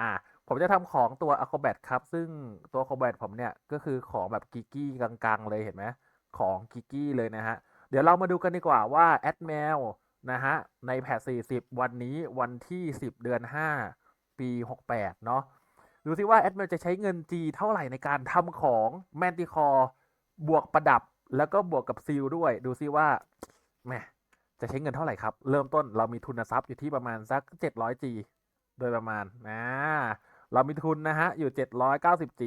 อ่าผมจะทำของตัว Acrobat ครับ ซึ่งตัว Acrobat ผมเนี่ย ก็คือของแบบกิกกี้กลางๆ เลยเห็นไหมของกิกกี้เลยนะฮะ เดี๋ยวเรามาดูกันดีกว่าว่า AdMail นะฮะ ในแพท40 วันนี้วันที่ 10 เดือน 5 ปี 68 เนาะดูซิว่า AdMail จะใช้เงิน G เท่าไหร่ในการทำของ Manticore บวกประดับแล้วก็บวกกับซีลด้วย ดูซิว่าแหมจะใช้เงินเท่าไหร่ครับ เริ่มต้นเรามีทุนทรัพย์อยู่ที่ประมาณสัก 700G โดยประมาณนะเรามีทุนนะฮะ อยู่ 790G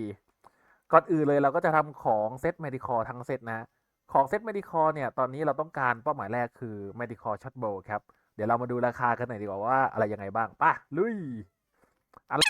ก่อนอื่นเลยเราก็จะทำของเซตเมดิคอทั้งเซตนะของเซตเมดิคอเนี่ย ตอนนี้เราต้องการเป้าหมายแรกคือเมดิคอช็อตโบครับ เดี๋ยวเรามาดูราคากันหน่อยดีกว่าว่าอะไรยังไงบ้างป่ะลุยมา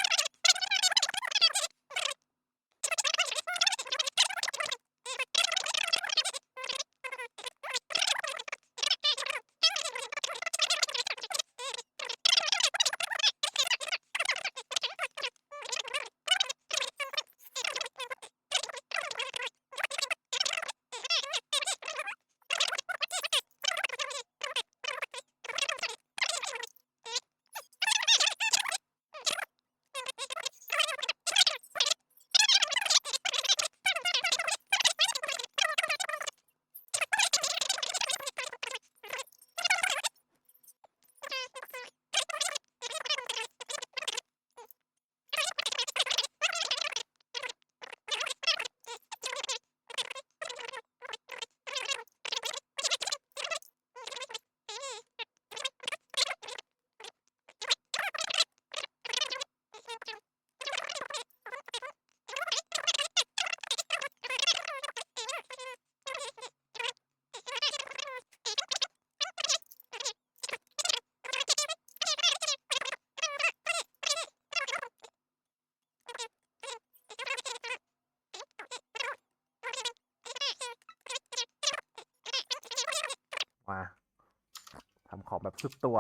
องแบบสุดตัว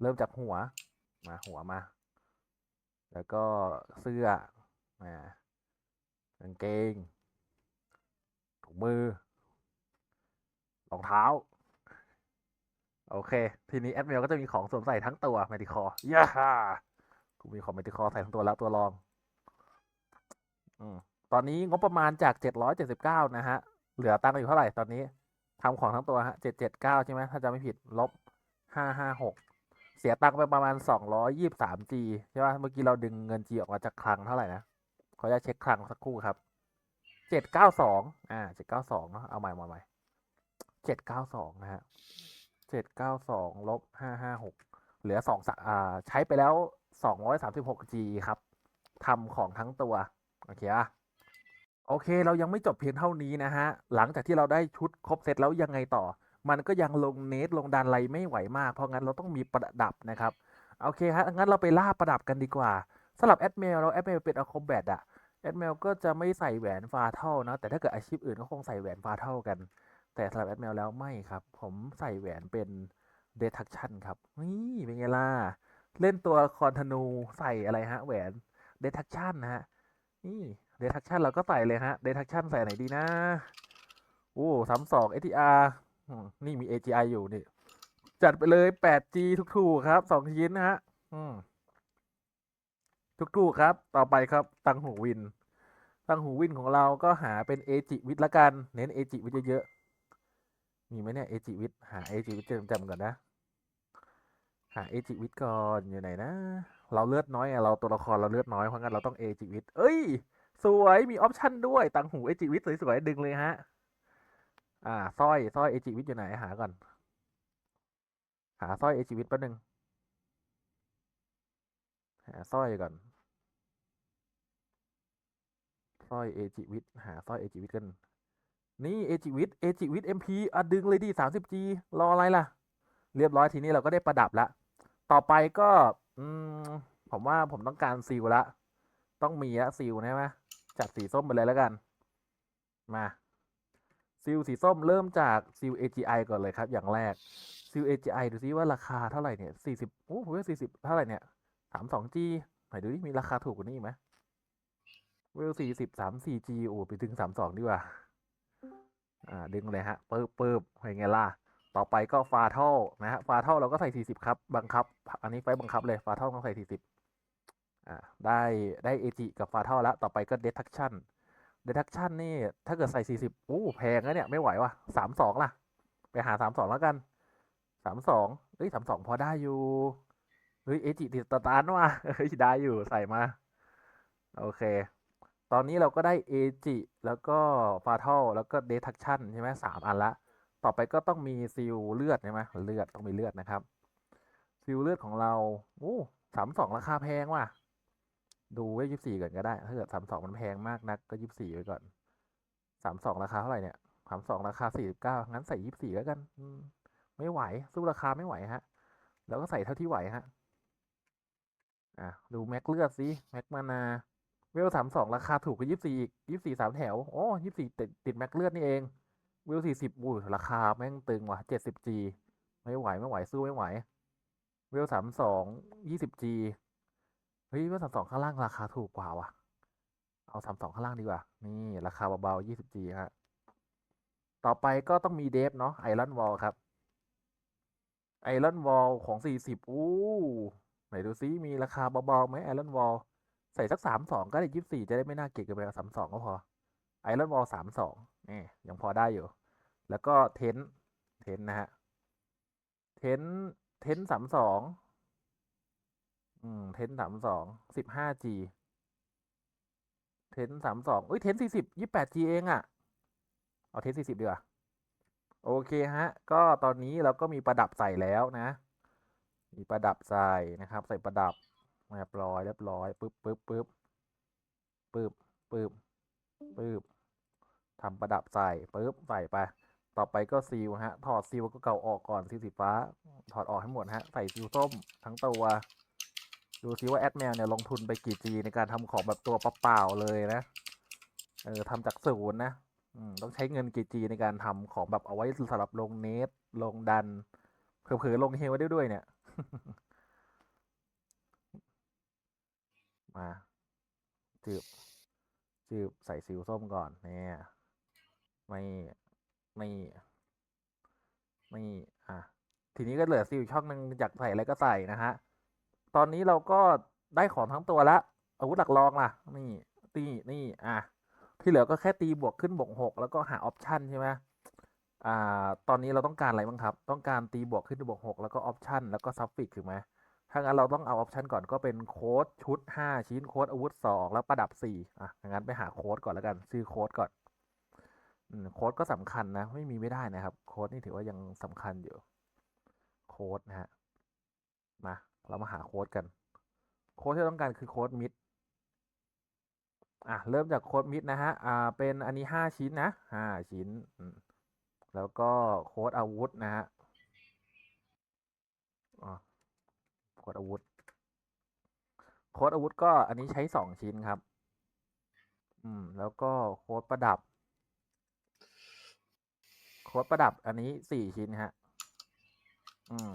เริ่มจากหัว มาหัวมา แล้วก็เสื้อมากางเกง ถุงมือ รองเท้า โอเค ทีนี้แอดเมลก็จะมีของสวมใส่ทั้งตัวแมดิคอร์ย่าฮ่ากูมีของแมดิคอร์ใส่ทั้งตัวแล้วตัวรองอตอนนี้งบประมาณจาก 779 นะฮะ เหลือตังค์อยู่เท่าไหร่ตอนนี้ ทำของทั้งตัวฮะ779ใช่ไหมถ้าจะไม่ผิดลบ556เสียตังค์ไปประมาณ 223G ใช่ป่ะเมื่อกี้เราดึงเงิน G ออกมาจากคลังเท่าไหร่นะขออนุญาตเช็คคลังสักครู่ครับ792อ่า792เนอะเอาใหม่มาใหม่792นะฮะ792ลบ556เหลือ2สักอ่าใช้ไปแล้ว 236G ครับทำของทั้งตัว โอเคอะ โอเคเรายังไม่จบเพียงเท่านี้นะฮะ หลังจากที่เราได้ชุดครบเซตแล้วยังไงต่อ มันก็ยังลงเนตลงดันไรไม่ไหวมาก เพราะงั้นเราต้องมีประดับนะครับ โอเคฮะงั้นเราไปล่าประดับกันดีกว่าสำหรับแอดเมลเราแอดเมลเป็นอะคอมแบทอะแอดเมลก็จะไม่ใส่แหวนฟาเท่านะแต่ถ้าเกิดอาชีพอื่นก็คงใส่แหวนฟาเท่ากัน แต่สำหรับแอดเมลแล้วไม่ครับ ผมใส่แหวนเป็นเดทักชันครับนี่เป็นไงล่ะเล่นตัวคอนธนูใส่อะไรฮะแหวนเดทักชันนะฮะนี่ เดทักชันเราก็ใส่เลยฮะเดทักชันใส่ไหนดีนะโอ้สามสอง ATR อืมนี่มี AGI อยู่นี่ จัดไปเลย 8G ทุกๆครับสองชิ้นนะฮะทุกๆครับ ต่อไปครับ ตังหูวิน ตังหูวินของเราก็หาเป็นเอจิวิทละกัน เน้นเอจิวิทเยอะๆ มีไหมเนี่ยเอจิวิทหาเอจิวิทจำๆก่อนนะ หาเอจิวิทก่อนอยู่ไหนนะ เราเลือดน้อยไงเราตัวละครเราเลือดน้อยเพราะงั้นเราต้องเอจิวิทเอ้ย สวยมีออปชั่นด้วยตังหูเอจิวิทสวยๆดึงเลยฮะ อ่าสร้อยสร้อยเอจิวิทอยู่ไหนหาก่อน หาสร้อยเอจิวิทแป๊บนึงหาสร้อยก่อนสร้อยเอจิวิทหาสร้อยเอจิวิทกัน นี่เอจิวิทเอจิวิทเอ็มพีอะดึงเลยดิสามสิบจีรออะไรล่ะ เรียบร้อยทีนี้เราก็ได้ประดับละ ต่อไปก็ อืมผมว่าผมต้องการซีลละ ต้องมีละซีลใช่ไหมจัดสีส้มไปเลยแล้วกัน มาซีลสีส้มเริ่มจากซีล AGI ก่อนเลยครับ อย่างแรกซีล AGI ดูซิว่าราคาเท่าไหร่เนี่ยสี่สิบโอ้ผมว่าสี่สิบเท่าไหร่เนี่ยสามสอง G ไหนดูดิมีราคาถูกกว่านี้ไหมเวลสี่สิบสามสี่ G โอ้ไปถึงสามสองดีกว่า อ่า ดึงเลยฮะเปิบเปิบเป็นไงล่ะ ต่อไปก็ฟาเท่านะฮะฟาเท่าเราก็ใส่40ครับ บังคับ อันนี้ไฟบังคับเลยฟาเท่าต้องใส่40 อ่าได้ได้เอจิกับฟาเท่าแล้ว ต่อไปก็เดทักชั่นเดทักชั่นนี่ถ้าเกิดใส่สี่สิบอู้แพงนะเนี่ย ไม่ไหวว่ะสามสองล่ะ ไปหาสามสองแล้วกันสามสองเฮ้ยสามสองพอได้อยู่ เฮ้ย เอจิติดตาร์ทว่ะเฮ้ย ได้อยู่ใส่มา โอเค ตอนนี้เราก็ได้เอจิแล้วก็ฟาเทลแล้วก็เดทักชั่นใช่ไหมสามอันละ ต่อไปก็ต้องมีซิลเลือดใช่ไหมเลือดต้องมีเลือดนะครับ ซิลเลือดของเราโอ้สามสองราคาแพงว่ะ ดูไว้ยี่สี่ก่อนก็ได้ ถ้าเกิดสามสองมันแพงมากนักก็ยี่สี่ไว้ก่อนสามสองราคาเท่าไหร่เนี่ยสามสองราคาสี่สิบเก้างั้นใส่ยี่สี่แล้วกันไม่ไหว สู้ราคาไม่ไหวฮะ แล้วก็ใส่เท่าที่ไหวฮะ อะ ดูแม็กเลือดสิแม็กมานาเวลสามสองราคาถูกกว่ายี่สี่อีกยี่สี่สามแถวโอ้ยี่สี่ติดติดแม็กเลือดนี่เอง เวลสี่สิบอุ้ยราคาแม่งตึงว่ะเจ็ดสิบจีไม่ไหวไม่ไหวสู้ไม่ไหว เวลสามสองยี่สิบจี เฮ้ยเวลสามสองข้างล่างราคาถูกกว่าว่ะ เอาสามสองข้างล่างดีกว่า นี่ราคาเบาๆยี่สิบจีฮะ ต่อไปก็ต้องมีเดฟเนาะไอรอนวอลครับ ไอรอนวอลของสี่สิบอู้ไหนดูซิมีราคาเบาๆไหมไอรอนวอลใส่สักสามสองก็ได้ยี่สิบสี่จะได้ไม่น่าเกลียดกินไปสามสองก็พอไอรอนวอลสามสองนี่ยังพอได้อยู่ แล้วก็เทนเทนนะฮะ เทนเทนสามสอง อืม เทนสามสองสิบห้าจีเทนสามสองเอ้ย เทนสี่สิบยี่แปดจีเองอะ่ะ เอาเทนสี่สิบดีกว่า โอเคฮะ ก็ตอนนี้เราก็มีประดับใส่แล้วนะ มีประดับใส่นะครับ ใส่ประดับเรียบร้อยเรียบร้อยปึ๊บปึ๊บปึ๊บปึ๊บปึ๊บปึ๊บทำประดับใส่ปึ๊บใส่ไป ต่อไปก็ซีลฮะ ถอดซีลก็เก่าออกก่อนซีลสีฟ้า ถอดออกให้หมดฮะ ใส่ซีลส้มทั้งตัว ดูซิว่าแอดแมวเนี่ยลงทุนไปกี่จีในการทำของแบบตัวเปล่าๆเลยนะ เออทำจากศูนย์นะอืมต้องใช้เงินกี่จีในการทำของแบบเอาไว้สำหรับลงเนทลงดันเผลอๆลงเฮลได้ด้วยเนี่ย มา จืบ จืบใส่ซิลส้มก่อนเนี่ยไม่ไม่ไม่อะทีนี้ก็เหลือซิลอีกช่องหนึ่งอยากใส่อะไรก็ใส่นะฮะ ตอนนี้เราก็ได้ของทั้งตัวละอาวุธหลักรองล่ะ นี่นี่นี่อะที่เหลือก็แค่ตีบวกขึ้นบวกหกแล้วก็หาออปชันใช่ไหมอ่า ตอนนี้เราต้องการอะไรบ้างครับ ต้องการตีบวกขึ้นบวกหกแล้วก็ออปชันแล้วก็ซับฟิกถูกไหมถ้างั้นเราต้องเอาออปชันก่อนก็เป็นโค้ดชุดห้าชิ้นโค้ดอาวุธสองแล้วประดับสี่อะงั้นไปหาโค้ดก่อนแล้วกันซื้อโค้ดก่อนโค้ดก็สำคัญนะ ไม่มีไม่ได้นะครับ โค้ดนี่ถือว่ายังสำคัญอยู่ โค้ดนะฮะ มา เรามาหาโค้ดกัน โค้ดที่ต้องการคือโค้ดมิดอะเริ่มจากโค้ดมิดนะฮะอ่าเป็นอันนี้ห้าชิ้นนะห้าชิ้น แล้วก็โค้ดอาวุธนะฮะโค้ดอาวุธ โค้ดอาวุธก็อันนี้ใช้สองชิ้นครับ อืม แล้วก็โค้ดประดับ โค้ดประดับอันนี้สี่ชิ้นฮะ อืม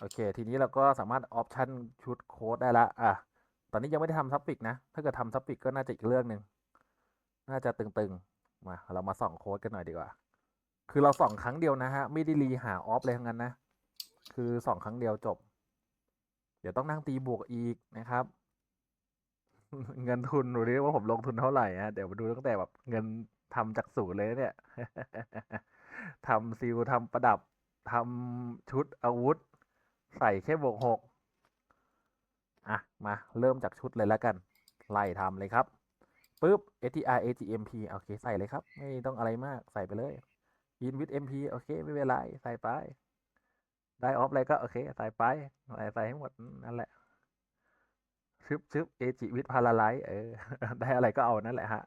โอเค ทีนี้เราก็สามารถออปชันชุดโค้ดได้ละอะ ตอนนี้ยังไม่ได้ทำซับฟิกนะ ถ้าเกิดทำซับฟิกก็น่าจะอีกเรื่องหนึ่ง น่าจะตึงๆ มา เรามาส่องโค้ดกันหน่อยดีกว่า คือเราส่องครั้งเดียวนะฮะ ไม่ได้รีหาออฟเลยทั้งนั้นนะ คือส่องครั้งเดียวจบ เดี๋ยวต้องนั่งตีบวกอีกนะครับ เงินทุนดูดิว่าผมลงทุนเท่าไหร่ฮะ เดี๋ยวมาดูตั้งแต่แบบเงินทำจากศูนย์เลยเนี่ยทำซิลทำประดับทำชุดอาวุธ ใส่แค่บวกหกอะ มาเริ่มจากชุดเลยแล้วกัน ไล่ทำเลยครับปุ๊บ STR AGMP โอเค ใส่เลยครับ ไม่ต้องอะไรมากใส่ไปเลย In with MP โอเค ไม่เป็นไร ใส่ไป ได้ออฟอะไรก็ โอเค ใส่ไป ใส่ใส่ให้หมด นั่นแหละชึบชึบเอจิวิทพาราไลเออ ได้อะไรก็เอานั่นแหละฮะ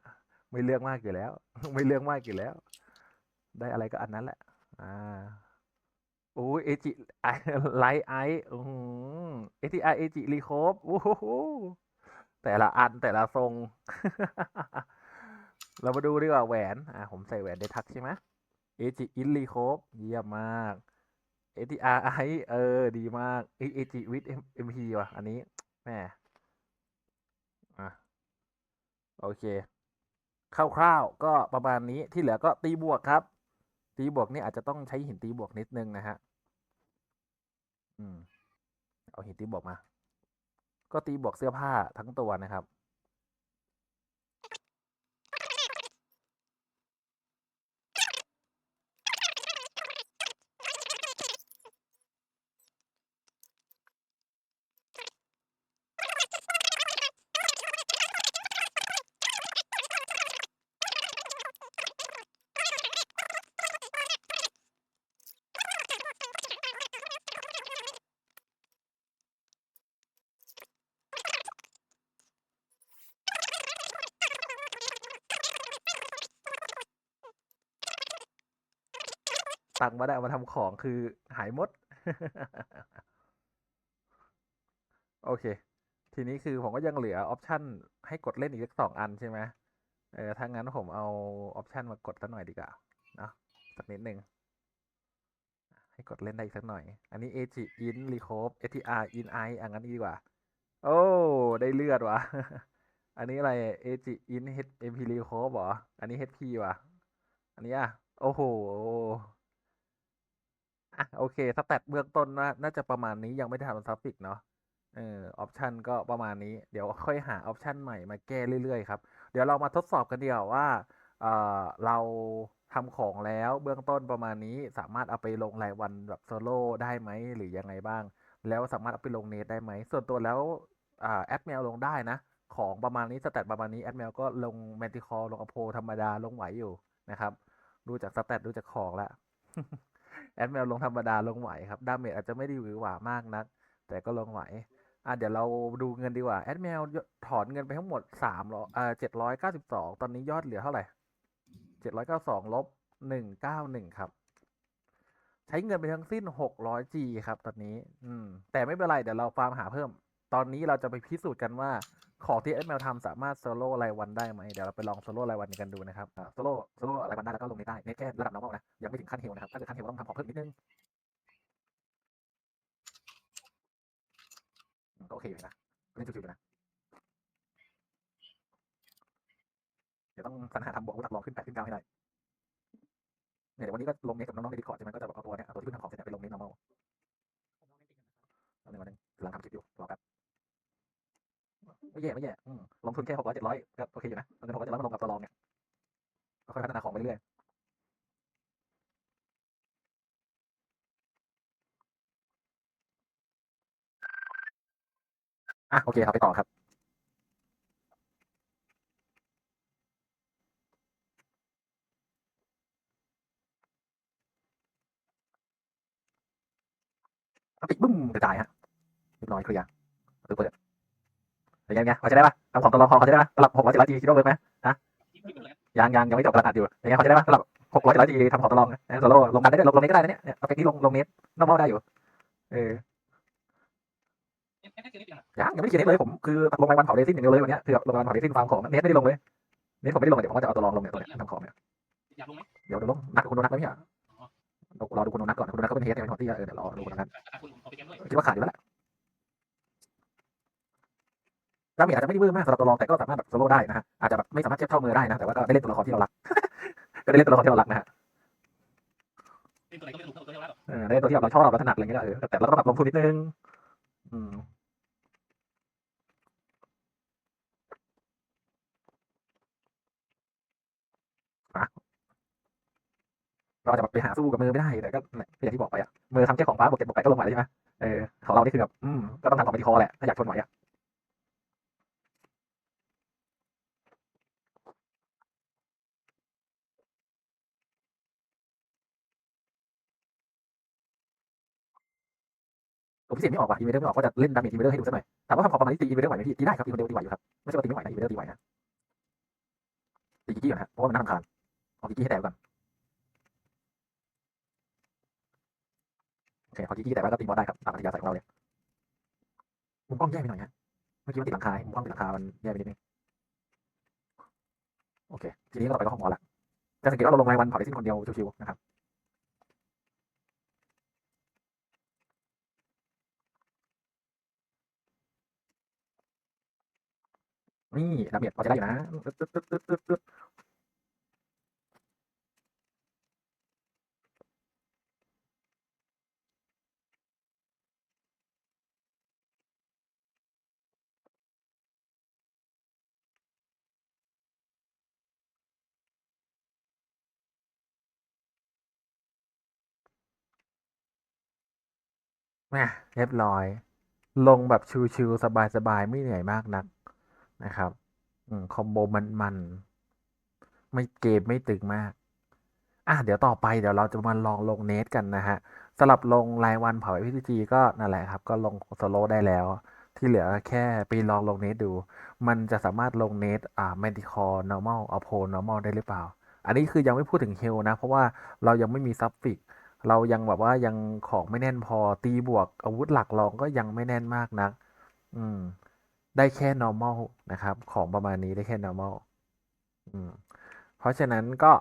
ไม่เลือกมากอยู่แล้ว ไม่เลือกมากอยู่แล้ว ได้อะไรก็อันนั้นแหละ อ่า โอ้ยเอจิไอไลไอโอ้โหเอทีไอเอจิรีโคบโอ้โหแต่ละอันแต่ละทรง เรามาดูดีกว่าแหวน อ่าผมใส่แหวนเดทักใช่ไหมเอจิอินรีโคบเยี่ยมมากเอทีอาร์ไอเออ ดีมากเอจิวิทเอ็มพีว่ะ อันนี้แม่อะโอเคคร่าวๆก็ประมาณนี้ที่เหลือก็ตีบวกครับ ตีบวกนี่อาจจะต้องใช้หินตีบวกนิดนึงนะฮะ อืม เอาหินตีบวกมา ก็ตีบวกเสื้อผ้าทั้งตัวนะครับ ตังค์มาได้เอามาทำของคือหายหมด โอเค ทีนี้คือผมก็ยังเหลือออปชันให้กดเล่นอีกสักสองอันใช่ไหมเออถ้างั้นผมเอาออปชันมากดสักหน่อยดีกว่าเนาะสักนิดหนึ่งให้กดเล่นได้อีกสักหน่อย อันนี้ AG in Recope ATR in I อันนั้นดีกว่า โอ้ ได้เลือดวะอันนี้อะไร AG in HP Recope หรอ อันนี้ HP วะอันนี้อะ โอ้โห อะโอเคสแตทเบื้องต้นน่าน่าจะประมาณนี้ยังไม่ได้ทำซัฟฟิกเนาะเออออปชันก็ประมาณนี้เดี๋ยวค่อยหาออปชันใหม่มาแก้เรื่อยๆครับ เดี๋ยวเรามาทดสอบกันเดียวว่าเออเราทำของแล้วเบื้องต้นประมาณนี้สามารถเอาไปลงรายวันแบบโซโล่ได้ไหมหรือยังไงบ้าง แล้วสามารถเอาไปลงเนทได้ไหม ส่วนตัวแล้วอแอดแมวลงได้นะ ของประมาณนี้สแตทประมาณนี้แอดแมวก็ลงแมนติคอลงอโพธรรมดาลงไหวอยู่นะครับ ดูจากสแตทดูจากของแล้ว แอดแมวลงธรรมดาลงไหวครับดาเมจอาจจะไม่ได้หวือหวามากนัก แต่ก็ลงไหวอะเดี๋ยวเราดูเงินดีกว่าแอดแมวถอนเงินไปทั้งหมดสามร้อยอ่าเจ็ดร้อยเก้าสิบสองตอนนี้ยอดเหลือเท่าไหร่เจ็ดร้อยเก้าสองลบหนึ่งเก้าหนึ่งครับ ใช้เงินไปทั้งสิ้นหกร้อยจีครับตอนนี้ อืม แต่ไม่เป็นไรเดี๋ยวเราฟาร์มหาเพิ่ม ตอนนี้เราจะไปพิสูจน์กันว่า ของที่แอดแมวทำสามารถโซโล่รายวันได้ไหมเดี๋ยวเราไปลองโซโล่รายวันกันดูนะครับโซโล่โซโล่รายวันได้แล้วก็ลงในได้เน็ตแค่ระดับ normal นะยังไม่ถึงขั้นเฮลนะครับถ้าเกิดขั้นเฮลต้องทำของเพิ่มนิดนึงก็โอเคอยู่นะเล่นชิวๆนะเดี๋ยวต้องสรรหาทำบวกอาวุธหลักรองขึ้นแปดขึ้นเก้าให้ได้เนี่ยเดี๋ยววันนี้ก็ลงเน็ตกับน้องๆในดิคอร์ดใช่ไหมก็จะแบบเอาตัวเนี้ยเอาตัวที่เพิ่งทำของเสร็จเนี่ยไปลงเน็ต normal เอาหนึ่งวันหนึ่งกำลังทำคลิปอยู่รอแป๊บ ไม่แย่ไม่แย่ลงทุนแค่หกร้อยเจ็ดร้อยก็โอเคอยู่นะเอาเงินหกร้อยเจ็ดร้อยมาลงกับตัวรองเนี่ยก็ค่อยพัฒนาของไปเรื่อยๆอะโอเคครับไปต่อครับปิดบึ้มกระจายฮะเรียบร้อยเคลียร์ประตูเปิด เป็นยังไงพอใช้ได้ปะทำของตัวรองคอเขาใช้ได้ปะสำหรับหกร้อยเจ็ดร้อยจีคิดว่าเวิร์กไหมฮะยังยังยังไม่จบกระดาษอยู่เป็นไงพอใช้ได้ปะสำหรับหกร้อยเจ็ดร้อยจีทำของตัวรองนะโซโล่ลงกันได้ด้วยลงลงเน็ตก็ได้นะเนี่ยเนี่ยเอาไปที่ลงลงเน็ตนอร์มอได้อยู่ เออยังยังไม่ได้เขียนเน็ตเลยผมคือลงไปวันเผาเรซินอย่างเดียวเลยวันเนี้ยคือลงไปวันเผาเรซินฟาร์มของเน็ตไม่ได้ลงเลยเน็ตผมไม่ได้ลงเดี๋ยวผมก็จะเอาตัวรองลงเนี่ยตัวเนี้ยทำของเนี่ยอยากลงไหมเดี๋ยวเดี๋ยวลงนัดคุณโดนัทไว้เนี่ยรอดูคุณโดนัทก่อนคุณโดนัทก็เป็นเฮดเนี่ยเป็นของที่เออเดี๋ยวรอดูคุณโดนัทขาดทุนเอาไปเกคิดว่าขาดอยู่แล้วแหละ ดาเมจอาจจะไม่ได้เวอร์มากสำหรับตัวรองแต่ก็สามารถแบบโซโล่ได้นะฮะอาจจะแบบไม่สามารถเทียบเท่ามือได้นะแต่ว่าก็ได้เล่นตัวละครที่เรารัก ก็ได้เล่นตัวละครที่เรารักนะฮะเล่นตัวไหนก็ไม่รู้ตัวเท่าไหร่หรอกเออได้เล่นตัวที่แบบเราชอบเราถนัดอะไรเงี้ยก็เออแต่เราก็แบบลงทุนนิดนึงอืมนะเราอาจจะแบบไปหาสู้กับมือไม่ได้แต่ก็เนี่ยอย่างที่บอกไปอะมือทำแค่ของฟ้าบวกเจ็ดบวกแปดก็ลงไหวแล้วใช่ไหมเออของเรานี่คือแบบอืมก็ต้องทำของไปที่คอแหละถ้าอยากทนไหวอะ ผมพิเศษไม่ออกว่ะอีเวนเดอร์ไม่ออกก็จะเล่นดาเมจอีเวนเดอร์ให้ดูสักหน่อยถามว่าทำขอประมาณนี้ตีอีเวนเดอร์ไหวไหมพี่ตีได้ครับตีคนเดียวตีไหวอยู่ครับไม่ใช่ว่าตีไม่ไหวนะอีเวนเดอร์ตีไหวนะตีกิกกี้ก่อนฮะเพราะว่ามันน่ารำคาญเอากิกกี้ให้แตกก่อนโอเคพอกิกกี้แตกแล้วก็ตีบอลได้ครับตามอัธยาศัยของเราเลยมุมกล้องแย่ไปหน่อยฮะเมื่อกี้มันติดหลังคามุมกล้องติดหลังคามันแย่ไปนิดนึงโอเค ทีนี้เราไปก็ห้องหมอละจะสังเกตว่าเราลงรายวันเผาได้สิ้นคนเดียวชิวๆนะครับ นี่ดาเมจพอจะได้อยู่นะนะเรียบร้อย ลงแบบชิวๆสบายๆ ไม่เหนื่อยมากนัก นะครับอคอมโบมันๆไม่เกมไม่ตึงมาก อะเดี๋ยวต่อไปเดี๋ยวเราจะมาลองลงเนทกันนะฮะสำหรับลงรายวันเผาพีจีก็นั่นแหละครับ ก็ลงโซโล่ได้แล้ว ที่เหลือแค่ไปลองลงเนทดู มันจะสามารถลงเนทอ่า medical normal เอาโพ normal ได้หรือเปล่า อันนี้คือยังไม่พูดถึงเฮลนะ เพราะว่าเรายังไม่มีซับฟิกเรายังแบบว่ายังของไม่แน่นพอตีบวกอาวุธหลักรองก็ยังไม่แน่นมากนัก อืม ได้แค่ normal นะครับ ของประมาณนี้ได้แค่ normal อืมเพราะฉะนั้นก็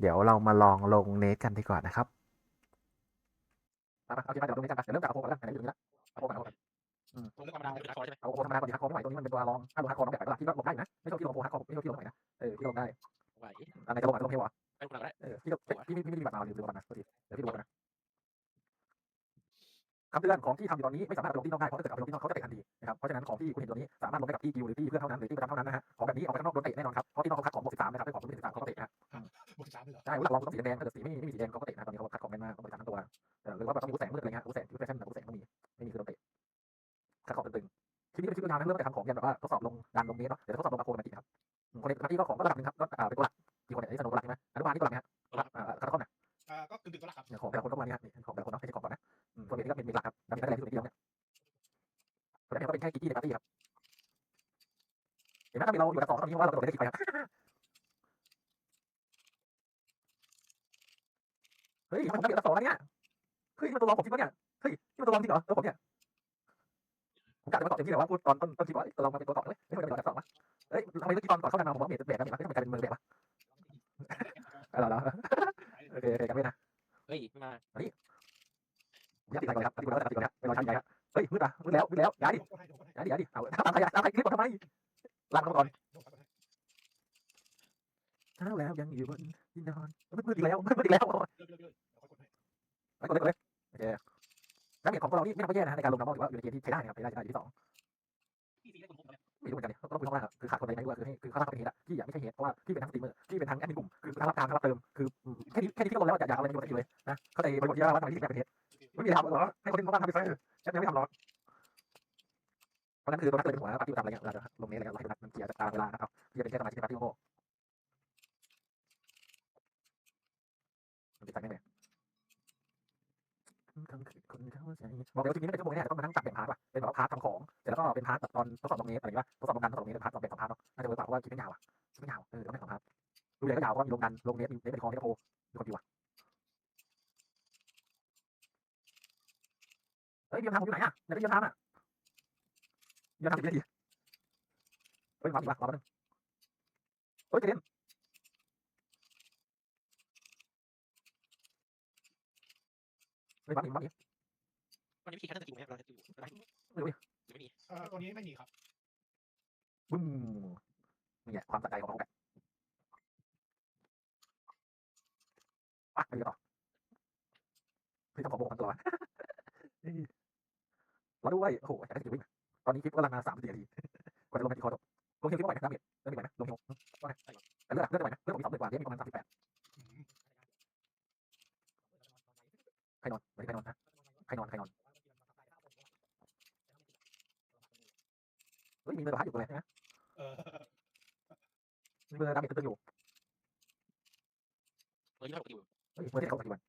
เดี๋ยวเรามาลองลงเนทกันดีกว่านะครับเอาที่มาเดี๋ยวลงเนทกันเดี๋ยวเริ่มจากโพก่อนแล้วกันไหนอยู่นี้แล้วเอาโพก่อนเอาโพก่อนผมเลือกธรรมดาเป็นคอใช่ไหมเอาโพธรรมดาก่อนดีฮักคอไม่ไหวตรงนี้มันเป็นตัวรองถ้าลงฮักคอต้องแบบไหนที่ก็ลงได้นะ ไม่ชอบที่ลงโพฮักคอไม่ชอบที่ลงไหนนะ เออที่ลงได้ไหวอันไหนจะลงอะจะลงเฮลอะไปคุณอะไรเออพี่ก็พี่พี่ไม่มีบัตรมาลืมลืมบัตรนะโทษทีเดี๋ยวพี่ดูนะ คำเตือนของที่ทำอยู่ตอนนี้ไม่สามารถเอาไปลงที่นอกได้เพราะถ้าเกิดเอาไปลงที่นอกเขาจะเตะทันทีนะครับเพราะฉะนั้นของที่คุณเห็นตัวนี้สามารถลงได้กับที่กิวหรือที่เพื่อนเท่านั้นหรือที่ประจำเท่านั้นนะฮะของแบบนี้เอาไปข้างนอกโดนเตะแน่นอนครับเพราะที่นอกเขาคัดของบวกสิบสามนะครับได้ของบวกสิบสามเขาก็เตะนะบวกสามเลยเหรอใช่วุ้นหลักรองต้องสีแดงถ้าเกิดสีไม่ไม่มีสีแดงเขาก็เตะนะตอนนี้เขาคัดของแน่นมากต้องไปตามทั้งตัวเออหรือว่าแบบต้องมีวุ้นแสงมืดอะไรเงี้ยวุ้นแสงวุ้นแฟชั่นวุ้นแสงต้องมีไม่มีคือโดนเตะคัดของตึงๆคลิปนี้เป็นคลิปยาวนะเริ่มแต่ทำของยันแบบว่าทดสอบลงดันลงนี้เนาะเดี๋ยวทดสอบลงบาโคนมาจีครับคนนี้ที่ก็ของก็ระดับนึงครับก็อ่าเป็นตัวหลักกี่คนเนี่ยไอ้สนุกหลักใช่ไหมอนุบาลนี่ตัวหลักไหมฮะ cuadrado por el ลงน้ำมันถือว่าอยู่ในเกณฑ์ที่ใช้ได้นะครับใช้ได้ใช้ได้ที่สองไม่รู้เหมือนกันเนี่ยต้องคุยข้างล่างคือขาดคนใดไม่รู้คือให้คือข้างล่างเป็นเหตุอะที่อยากไม่ใช่เหตุเพราะว่าที่เป็นทั้งสตรีมเมอร์ที่เป็นทั้งแอดมินกลุ่มคือทั้งรับการทั้งรับเติมคือแค่นี้แค่นี้ที่ก็ลงแล้วอยากอะไรในบทอยู่เลยนะเข้าใจบริบทที่ว่าทำไมที่เป็นเหตุไม่มีทำหรอให้คนที่เขาบ้านทำไปซะฉันยังไม่ทำหรอกเพราะนั้นคือตัวนักเลยเป็นหัวปาร์ตี้ทำอะไรเงี้ยเราจะลงนี้อะไรเงี้ยเราให้ตัวนักมันเกียร์ตามเวลานะครับที่จะเป็นแค่สมาชิกในปาร์ตี้โง่มันจะใส่ไม่ไหม บอกเดี๋ยวทีนี้เป็นชั่วโมงแน่ต้องมานั่งตัดแบ่งพาร์ทว่ะเป็นแบบว่าพาร์ททำของเสร็จแล้วก็เป็นพาร์ทตอนทดสอบตรงนี้อะไรวะทดสอบลงดันทดสอบตรงนี้เป็นพาร์ทตอนแบ่งสองพาร์ทเนาะน่าจะเวิร์กกว่าเพราะว่าคลิปไม่ยาวอะคลิปไม่ยาวเออต้องแบ่งสองพาร์ทดูเลยก็ยาวเพราะว่ามีลงดันลงเน็ตเน็ตเป็นคอเน็ตโพมีคนดีว่ะเฮ้ยเบียร์ทางผมอยู่ไหนอะอย่าไปเบียร์ทางอะยังทำสิบนาทีเฮ้ยมาอีว่ะรอแป๊บนึงเฮ้ยเจเดน เฮ้ยมาอีกมาอีกวันนี้วิธีการสกิลไหมเราจะดูอะไรไม่รู้ดิไม่มีเอ่อตัวนี้ไม่มีครับบึ้มนี่แหละความสะใจของเราแบบอะไปกันต่อเฮ้ยต้องขอโบกกันตัวเราด้วยโอ้โหอยากได้สกิลวิ่งตอนนี้คลิปกำลังมาสามสิบนาทีกว่าจะลงไปที่คอจบลงเฮลคลิปไหวนะดาเมจดาเมจไหวนะลงเฮลว่าไงแต่เลือดเลือดไหวนะเลือดผมมีสองหมื่นกว่าเลือดมีประมาณสามสิบแปด ใครนอนวันนี้ใครนอนนะใครนอนใครนอนเฮ้ยมีเบอร์พาอยู่ตรงไหนนะเออมีเบอร์ดาเมจตึ้งๆอยู่เออที่เราปกติอยู่เฮ้ยเบอร์ที่เขาปัจจุบัน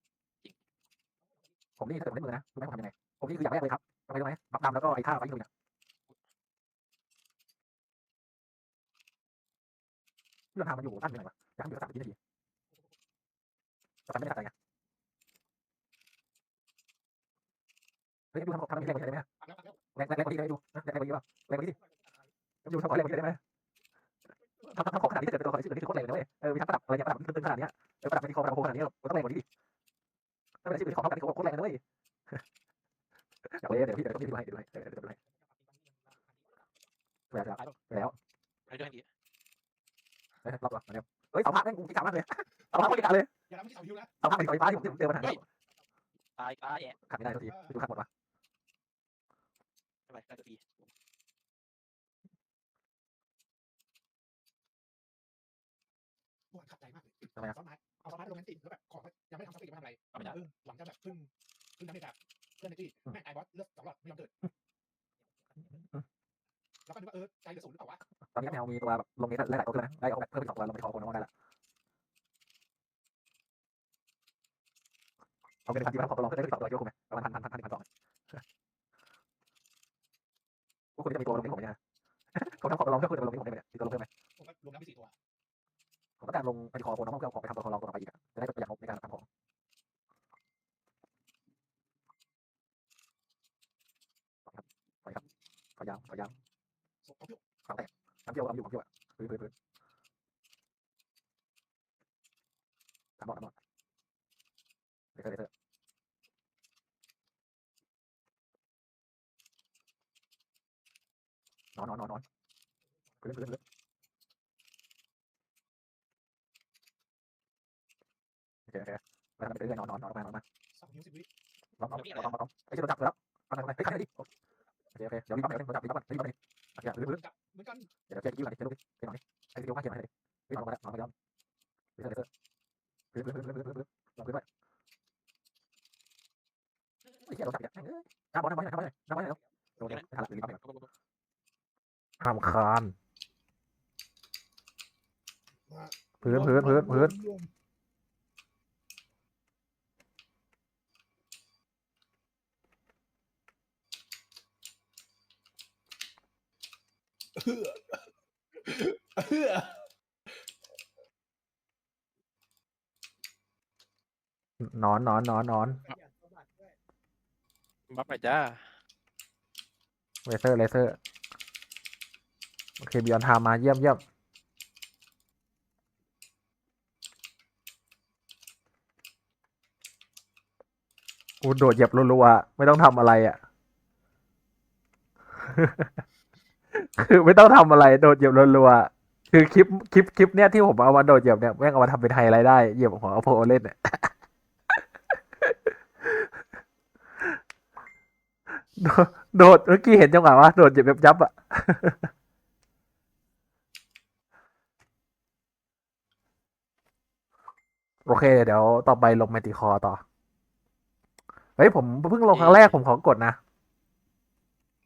ผมนี่ถ้าเกิดผมเล่นมือนะรู้ไหมผมทำยังไงผมนี่คืออย่างแรกเลยครับทำไมรู้ไหมบักดำแล้วก็ไอ้ท่าไฟยิงเนี่ยที่เราทำมันอยู่ตั้งอยู่ไหนวะอยากให้อยู่สักสามนาทีแต่ไม่ได้ขัดใจไง เฮ้ยดูทำทำแรงกว่านี้ได้ไหมแรงแรงกว่านี้ได้ไหมดูนะแรงกว่านี้ป่ะแรงกว่านี้ดิดูทำขอแรงกว่านี้ได้ไหมทำทำของขนาดนี้เกิดเป็นตัวละครที่ชื่อนี่คือโคตรแรงเลยเว้ยเออมีทั้งประดับอะไรเนี่ยประดับตึงๆขนาดเนี้ยเออประดับเป็นคอประดับโคขนาดนี้มันต้องแรงกว่านี้ดิถ้าเป็นชื่อเป็นของเท่ากันนี่เขาโคตรแรงเลยเว้ยอยากเลยเดี๋ยวพี่เดี๋ยวพี่ดูให้ดูให้เดี๋ยวเดี๋ยวดูให้แล้วแล้วแล้วไรด้วยดีเฮ้ยรอบตัวมาเร็วเฮ้ยเสาพักแม่งกูกิจกรรมมากเลยเสาพักกูกิจกรรมเลยอย่าทำที่เสาฮิวนะเสาพักเป็นเสาไฟฟ้าที่ผมเจอปัญหาตายตายแย่ขัดไม่ได้ทุกทีดูขัดหมดวะ ไมได้ตัวดีปวดขับใจมากเลยซ้อมไม้เอาซ้อมไม้โรแมนติกแล้วแบบของยังไม่ทำสติไม่ทำอะไรเออหลังจากแบบเพิ่งเพิ่งทำได้แบบพื่อนในที่แม่งไอ้บอสเลือกสองหลอดไม่ยอมเกิดแล้วก็นึกว่าเออใจเหลือศูนย์หรือเปล่าวะตอนนี้แมวมีตัวแบบลงนี้ได้หลายตัวเลยนะได้เอาแบบเพิ่มเป็นสองตัวลงไปคอโคนน้องได้ละเอาเป็นพันที่พันขอตัวลองเพิ่มได้สองตัวเยอะคุ้มไหมประมาณพันพันพันพันพันสองพวก คุณจะมีตัวลงที่ผมเนี่ยเขาทำขอตัวลองเพื่อคุณจะลงที่ผมได้ไหมมีตัวลงเพิ่มไหมผมก็รวมแล้วมีสี่ตัว ผมก็จะลงไปคอโคนน้องเพื่อเอาของไปทำตัวลองตัวต่อไปอีกจะได้ประหยัดงบในการทำของไปครับขอยาวขอยาวศพเขาพิ้วเอาแตกน้ำเกี่ยวเอาอยู่น้ำเกี่ยวอะพื้นพื้นพื้นทำหมดทำหมดเลเซอร์เลเซอร์ นอนนอนนอนนอนพื้นพื้นพื้นโอเคโอเคแล้วทำไปเรื่อยๆนอนนอนนอนออกมานอนออกมา สองนิ้วสิบวิ ลองลองลองลองลองไอ้ที่โดนจับแล้วเอาไปเอาไปเฮ้ยใครดิโอเคโอเคเดี๋ยวรีบปั๊มเดี๋ยวโดนจับรีบปั๊มรีบปั๊มโอเคพื้นพื้น จับเหมือนกัน เดี๋ยวเจ๊กี้ก่อนดิเจ๊ลูกดิเจ๊หน่อยไอ้ที่ลูกมาเขียนมาให้ดิวิ่งออกมาแล้วออกมาแล้วเลเซอร์เลเซอร์พื้นพื้นพื้นพื้นพื้นพื้นลองพื้นไว้ไอ้เหี้ยโดนจับอีกแล้วน้ำบอลน้ำบอลน้ำบอลน้ำบอลแล้วโดนไม่ทันละรีบปั๊มไปก่อนห้ามคาน มา พื้นพื้นพื้นพื้น รวมเฮือเฮือน อ นนอนนอนนอนบัฟไปจ้าเลเซอร์เลเซอร์ โอเคบิออนไทม์มาเยี่ยมเยี่ยมกูโดดเหยียบรัวๆไม่ต้องทำอะไรอะ คือไม่ต้องทำอะไร โดดเหยียบรัวๆคือคลิปคลิปคลิปเนี้ยที่ผมเอามาโดดเหยียบเนี่ยแม่งเอามาทำเป็นไฮไลท์ได้เหยียบหัวเอาโพเล่นเนี่ย โดดโดดเมื่อกี้เห็นจังหวะว่าโดดเหยียบยับยับอะโอเคเดี๋ยวต่อไปลงแมติคอต่อ เฮ้ย ผมเพิ่งลงครั้งแรกผมขอกดนะ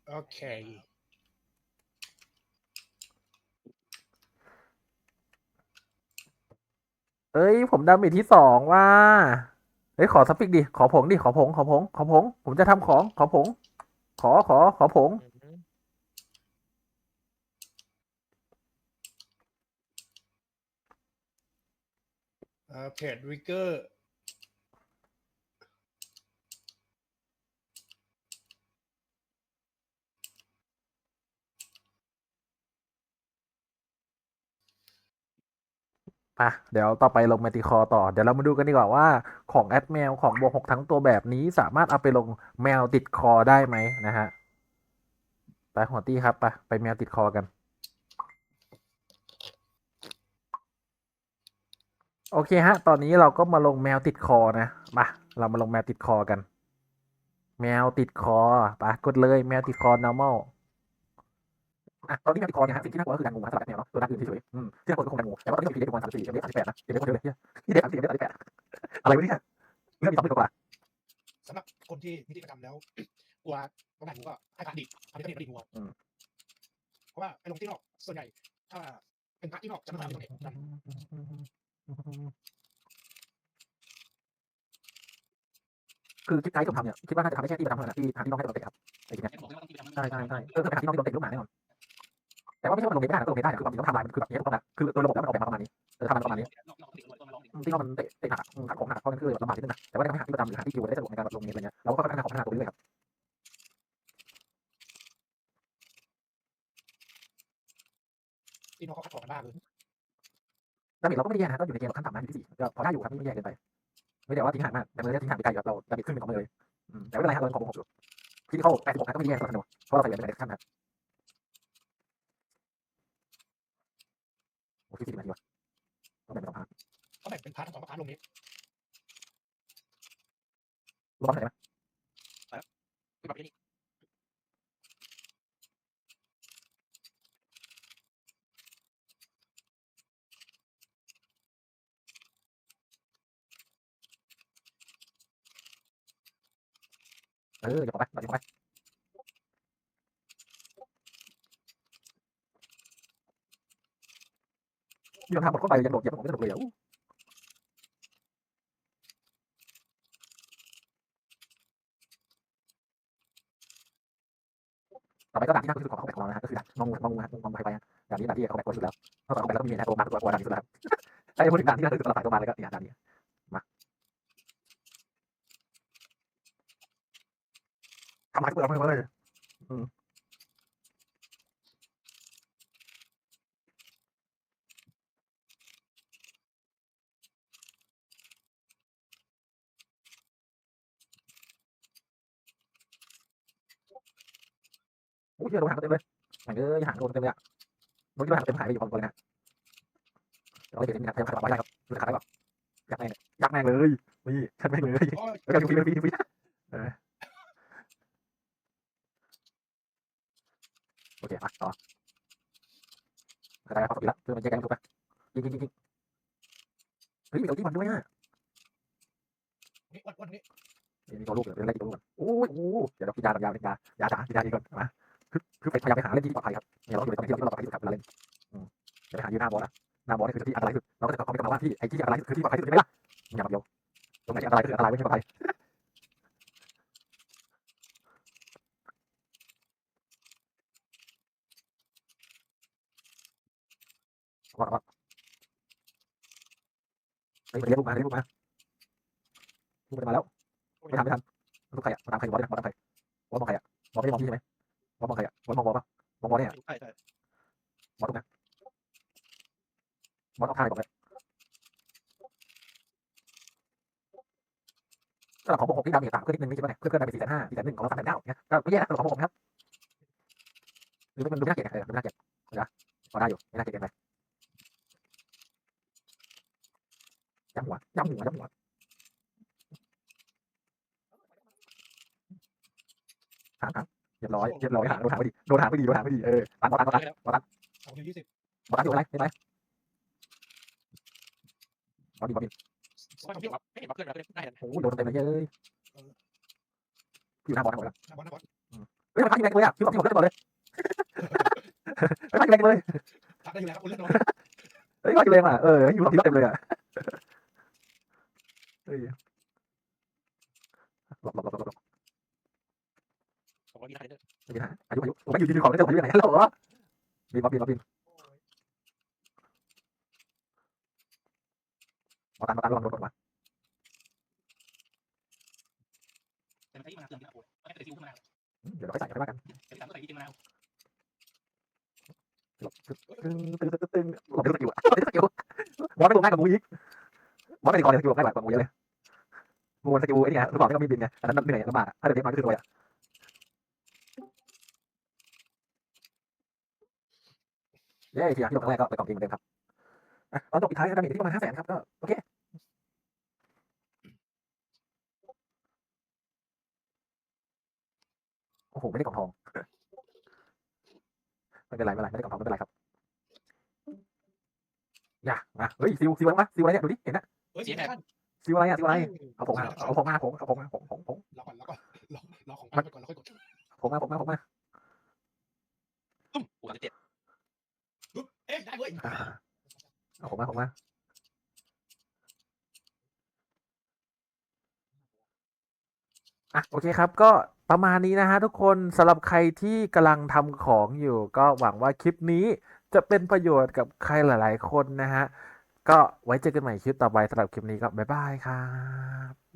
โอเคเอ้ย ผมดาเมจที่สองว่า เฮ้ย ขอสปิกดิ ขอผงดิ ขอผง ขอผง ขอผง ผมจะทำของ ขอผง ขอขอขอผง อ่าเพจวิกเกอร์ อะเดี๋ยวต่อไปลงแมติคอต่อ เดี๋ยวเรามาดูกันดีกว่าว่าของแอดแมวของโบหกทั้งตัวแบบนี้สามารถเอาไปลงแมวติดคอได้ไหมนะฮะ ไปหัวตี้ครับไปไปแมวติดคอกัน โอเคฮะ ตอนนี้เราก็มาลงแมวติดคอนะมาเรามาลงแมวติดคอกัน แมวติดคอไปกดเลยแมวติดคอ normal อะตอนนี้มวติดคอเนี่ยฮะสิ่งที่น่ากลัวก็คือการงูนะสำหรับแมวเนาะตัวนั้นคือเฉยๆอืมที่น่ากลัวก็คงการงูแต่ว่าตอนนี้เราพีเด็กประมาณสามสี่เด็กสามสิบแปดนะเด็กคนเดียวเลยที่เด็กสามสี่เด็กสามสิบแปดอะไรวะเนี่ยเรื่องมีสองหมื่นกว่าสำหรับคนที่มีกิจกรรมแล้วกลัวตรงไหนงูก็ให้พรดีดทำให้พระดีดงูเพราะว่าไปลงที่นอกส่วนใหญ่ถ้าเป็นพระที่นอกจะไม่ทำตรงนี้คือคลิปไกด์ที่ผมทำเนี่ยคิดว่าน่าจะทำได้แค่ที่ประจำเท่านั้นที่ทางที่น้องให้เราเตะครับไอ้ทีเนี้ยใช่ใช่ใช่เออคือไปหาที่น้องที่โดนเตะลูกหมาแน่นอน แต่ว่าไม่ใช่ว่ามันลงเองไม่ได้นะก็ลงเองได้นะคือความจริงต้องทำลายมันคือแบบนี้ถูกต้องนะคือโดยระบบแล้วมันออกแบบมาประมาณนี้เออทำมันประมาณนี้ที่น้องมันเตะเตะหักหักของหักเพราะนั่นคือลำบากนิดนึงนะแต่ว่าได้ทำให้หาที่ประจำหรือหาที่คิวได้สะดวกในการแบบลงเองอะไรเงี้ยเราก็ค่อยๆพัฒนาของพัฒนาตัวเรื่อยๆครับที่น้อกเขาคัดของกันบ้างเลยดาเมจเราก็ไม่ได้แย่นะก็อยู่ในเกณฑ์ขั้นต่ำนะอยู่ที่สี่ก็พอได้อยู่ครับไม่แย่เกินไป ไม่ได้ว่าทิ้งห่างมากแต่เมื่อได้ทิ้งห่างไปไกลอยู่ครับเราดาเมจขึ้นเป็นของเลยแต่ไม่เป็นไรฮะเราของผมอยู่ที่เข้า86นะก็ไม่แย่สำหรับธนูเพราะเราใส่เหรียญเป็นขั้นครับโอ้ ที่สี่นาทีวะต้องแบ่งเป็นสองพาร์ทเขาแบ่งเป็นพาร์ททั้งสองพาร์ทลงนี้รวมเท่าไหร่ไหมคือแบบนี้อออย่าบอกไปอย่าบอกไป นี่เราทำหมดเข้าไปยังโดดเหยียบผมไม่โดดเลยอะต่อไปก็ด่านที่น่ากลัวที่สุดของเขาแบกของเรานะฮะก็คือด่านงองูงองูฮะงองูไปไปฮะด่านนี้ด่านที่เขาแบกกลัวที่สุดแล้วเพราะตอนเขาแบกแล้วก็มีนะตัวมาตัวกลัวด่านที่สุดแล้วไอ้พูดถึงด่านที่น่ากลัวที่สุดสำหรับสายตัวมาเลยก็เนี่ยด่านนี้มาทำลายตัวเราไปเลยอืมโอ้ย เชื่อโดนหางเต็มเลยหางเอ้ยหางโดนเต็มเลยอะโดนที่หางเต็มหายไปอยู่พอตัวเลยนะเราเลยเห็นมีนักพยายามขัดไปได้ครับดูขาได้แบบยักแม่งยักแม่งเลยนี่ฉันแม่งเลยแล้วก็ยูฟียูฟียูฟีโอเคมาต่ออะไรพอสุดแล้วเพื่อมันจะแกงถูกปะยิงยิงยิงยิงเฮ้ยมีตัวที่มันด้วยอะนี่วันนี้มีตัวลูกเดี๋ยวเล่นตัวลูกก่อนโอ้ยโอ้เดี๋ยวเรากินยายาเป็นยายาจ๋ากินยาดีก่อนมา คือคือพยายามไปหาเล่นที่ปลอดภัยครับเนี่ยเราอยู่ในตอนที่เราปลอดภัยที่สุดครับเวลาเล่นอย่าไปหายืนหน้าบอลนะหน้าบอลนี่คือที่อันตรายที่สุดเราก็จะคอมเมนต์กันมาว่าที่ไอ้ที่อันตรายที่สุดคือที่ปลอดภัยที่สุดใช่ไหมล่ะอย่ามาเดียวตรงไหนที่อันตรายคืออันตรายไม่ใช่ปลอดภัยว่าว่าเฮ้ยไปเรียกลูกมาเรียกลูกมาลูกมันมาแล้วไม่ทันไม่ทันลูกใครอะมาตามใครบอลเนี่ยมาตามใครบอลมองใครอะบอลไม่ได้มองพี่ใช่ไหม ไม่ดีโดนหางไม่ดีเออตันบอลตันบอลตันบอลตันสองยูยี่สิบบอลตันอยู่อะไรไม่ไรบอลดีบอลดีสองไม่ที่เห็นไม่เห็นว่าเพื่อนเราเล่นได้กันโอ้โหโดนเต็มเลยเย้ยพี่อยู่หน้าบอลหมดแล้วหน้าบอลหน้าบอลเฮ้ยมันพักยิงแรงเลยอะพี่บอกพี่บอกเล่นบอลเลยมันพักยิงแรงเลยทักได้อยู่แล้วคุณเล่นน้อยเฮ้ยพักยิงแรงอะเอออยู่รอบที่รอบเต็มเลยอะเฮ้ยหลบหลบหลบหลบหลบสองร้อยยี่สิบห้าเดือน ไม่ได้อายุอายุผมไม่อยู่ยืนของได้แต่ผมอยู่ไหนฮัลโหลบินบอลบินบอลบินบอลตันบอลตันระวังโดนกดมาแต่ไม่ใช่มาเติมที่เราโอ้ยไม่ได้ซิวขึ้นมาเดี๋ยวเราค่อยใส่กันว่ากันแต่ที่สามก็ใส่ที่จริงมาตึงตึงตึงตึงหลบได้สกิลอะหลบได้สกิลบอลไม่ลงง่ายกว่างูอีกบอลไม่ได้ก่อนเลยสกิลง่ายกว่างูเยอะเลยงูสกิลไอ้นี่ไงรู้เปล่าไม่ต้องมีบินไงอันนั้นเหนื่อยลำบากถ้าเดี๋ยวเด็กมาก็คือรวยอะ เย้ทีที่ลงครั้งแรกก็ไปกล่องเกมเหมือนเดิมครับอะตอนจบปิดท้ายดาเมจที่ประมาณห้าแสนครับก็โอเคโอ้โหไม่ได้กล่องทองไม่เป็นไรไม่เป็นไรไม่ได้กล่องทองไม่เป็นไรครับอย่ามาเฮ้ยซิวซิวอะไรวะซิวอะไรเนี่ยดูดิเห็นนะเฮ้ยสี่แสนซิวอะไรอะซิวอะไรเอาผมมาเอาผมมาผมเอาผมมาผมผมผมรอก่อนรอก่อนรอรอของไปก่อนแล้วค่อยกดผมมาผมมาผมมาตุ้มหัวเจ็ด เอ๊ะได้เว้ยอ่าเอาผมมาผมมาอะโอเคครับก็ประมาณนี้นะฮะทุกคนสำหรับใครที่กำลังทำของอยู่ ก็หวังว่าคลิปนี้จะเป็นประโยชน์กับใครหลาย ๆ คนนะฮะ ก็ไว้เจอกันใหม่คลิปต่อไปสำหรับคลิปนี้ก็บ๊ายบายครับ